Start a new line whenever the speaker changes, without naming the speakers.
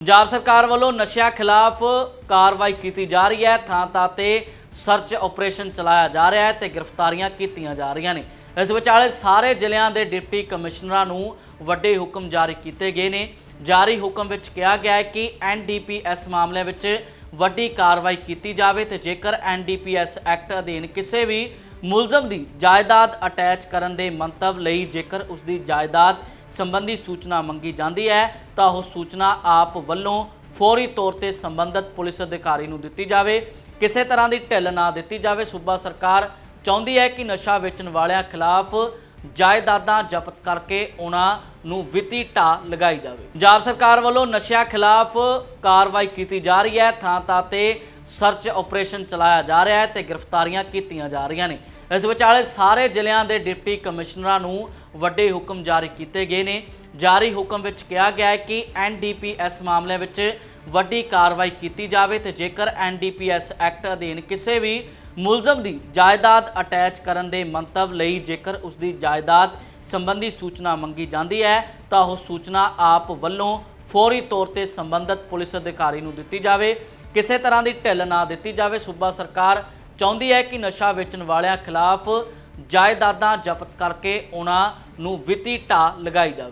ਪੰਜਾਬ ਸਰਕਾਰ ਵੱਲੋਂ ਨਸ਼ਿਆਂ ਖਿਲਾਫ ਕਾਰਵਾਈ ਕੀਤੀ ਜਾ ਰਹੀ ਹੈ। ਥਾਂ ਥਾਂ ਤੇ ਸਰਚ ਆਪਰੇਸ਼ਨ ਚਲਾਇਆ ਜਾ ਰਿਹਾ ਹੈ ਤੇ ਗ੍ਰਿਫਤਾਰੀਆਂ ਕੀਤੀਆਂ ਜਾ ਰਹੀਆਂ ਨੇ। ਇਸ ਵਿਚਾਲੇ ਸਾਰੇ ਜ਼ਿਲ੍ਹਿਆਂ ਦੇ ਡਿਪਟੀ ਕਮਿਸ਼ਨਰਾਂ ਨੂੰ ਵੱਡੇ ਹੁਕਮ ਜਾਰੀ ਕੀਤੇ ਗਏ ਨੇ। ਜਾਰੀ ਹੁਕਮ ਵਿੱਚ ਕਿਹਾ ਗਿਆ ਹੈ ਕਿ ਐਨਡੀਪੀਐਸ ਮਾਮਲੇ ਵਿੱਚ ਵੱਡੀ ਕਾਰਵਾਈ ਕੀਤੀ ਜਾਵੇ ਤੇ ਜੇਕਰ ਐਨਡੀਪੀਐਸ ਐਕਟ ਅਧੀਨ ਕਿਸੇ ਵੀ ਮੁਲਜ਼ਮ ਦੀ ਜਾਇਦਾਦ ਅਟੈਚ ਕਰਨ ਦੇ ਮੰਤਵ ਲਈ ਜੇਕਰ ਉਸ ਦੀ ਜਾਇਦਾਦ ਸੰਬੰਧੀ ਸੂਚਨਾ ਮੰਗੀ ਜਾਂਦੀ ਹੈ, ਤਾਂ ਉਹ ਸੂਚਨਾ ਆਪ ਵੱਲੋਂ ਫੌਰੀ ਤੌਰ ਤੇ ਸੰਬੰਧਿਤ ਪੁਲਿਸ ਅਧਿਕਾਰੀ ਨੂੰ ਦਿੱਤੀ ਜਾਵੇ। ਕਿਸੇ ਤਰ੍ਹਾਂ ਦੀ ਢਿੱਲ ਨਾ ਦਿੱਤੀ ਜਾਵੇ, ਸੂਬਾ ਸਰਕਾਰ ਚਾਹੁੰਦੀ ਹੈ ਕਿ ਨਸ਼ਾ ਵੇਚਣ ਵਾਲਿਆਂ ਖਿਲਾਫ ਜਾਇਦਾਦਾਂ ਜ਼ਬਤ ਕਰਕੇ ਉਹਨਾਂ ਨੂੰ ਵਿੱਤੀ ਢਾਹ ਲਗਾਈ ਜਾਵੇ। ਪੰਜਾਬ ਸਰਕਾਰ ਵੱਲੋਂ ਨਸ਼ਿਆਂ ਖਿਲਾਫ ਕਾਰਵਾਈ ਕੀਤੀ ਜਾ ਰਹੀ ਹੈ, ਥਾਂ ਥਾਂ ਤੇ ਸਰਚ ਆਪਰੇਸ਼ਨ ਚਲਾਇਆ ਜਾ ਰਿਹਾ ਹੈ ਤੇ ਗ੍ਰਿਫਤਾਰੀਆਂ ਕੀਤੀਆਂ ਜਾ ਰਹੀਆਂ ਨੇ। ਇਸ ਵਿਚਾਲੇ ਸਾਰੇ ਜ਼ਿਲ੍ਹਿਆਂ ਦੇ ਡਿਪਟੀ ਕਮਿਸ਼ਨਰਾਂ ਨੂੰ ਵੱਡੇ ਹੁਕਮ ਜਾਰੀ ਕੀਤੇ ਗਏ ਨੇ। ਜਾਰੀ ਹੁਕਮ ਵਿੱਚ ਕਿਹਾ ਗਿਆ ਹੈ ਕਿ ਐਨਡੀਪੀਐਸ ਮਾਮਲੇ ਵਿੱਚ ਵੱਡੀ ਕਾਰਵਾਈ ਕੀਤੀ ਜਾਵੇ ਤੇ ਜੇਕਰ ਐਨਡੀਪੀਐਸ ਐਕਟ ਅਧੀਨ ਕਿਸੇ ਵੀ ਮੁਲਜ਼ਮ ਦੀ ਜਾਇਦਾਦ ਅਟੈਚ ਕਰਨ ਦੇ ਮੰਤਵ ਲਈ ਜੇਕਰ ਉਸ ਦੀ ਜਾਇਦਾਦ ਸੰਬੰਧੀ ਸੂਚਨਾ ਮੰਗੀ ਜਾਂਦੀ ਹੈ, ਤਾਂ ਉਹ ਸੂਚਨਾ ਆਪ ਵੱਲੋਂ ਫੌਰੀ ਤੌਰ ਤੇ ਸੰਬੰਧਿਤ ਪੁਲਿਸ ਅਧਿਕਾਰੀ ਨੂੰ ਦਿੱਤੀ ਜਾਵੇ। ਕਿਸੇ ਤਰ੍ਹਾਂ ਦੀ ਢਿੱਲ ਨਾ ਦਿੱਤੀ ਜਾਵੇ। ਸੂਬਾ ਸਰਕਾਰ ਚਾਹੁੰਦੀ ਹੈ ਕਿ ਨਸ਼ਾ ਵੇਚਣ ਵਾਲਿਆਂ ਖਿਲਾਫ ਜਾਇਦਾਦਾਂ ਜ਼ਬਤ ਕਰਕੇ ਉਹਨਾਂ ਨੂੰ ਵਿੱਤੀ ਢਾਹ ਲਗਾਈ ਜਾਵੇ।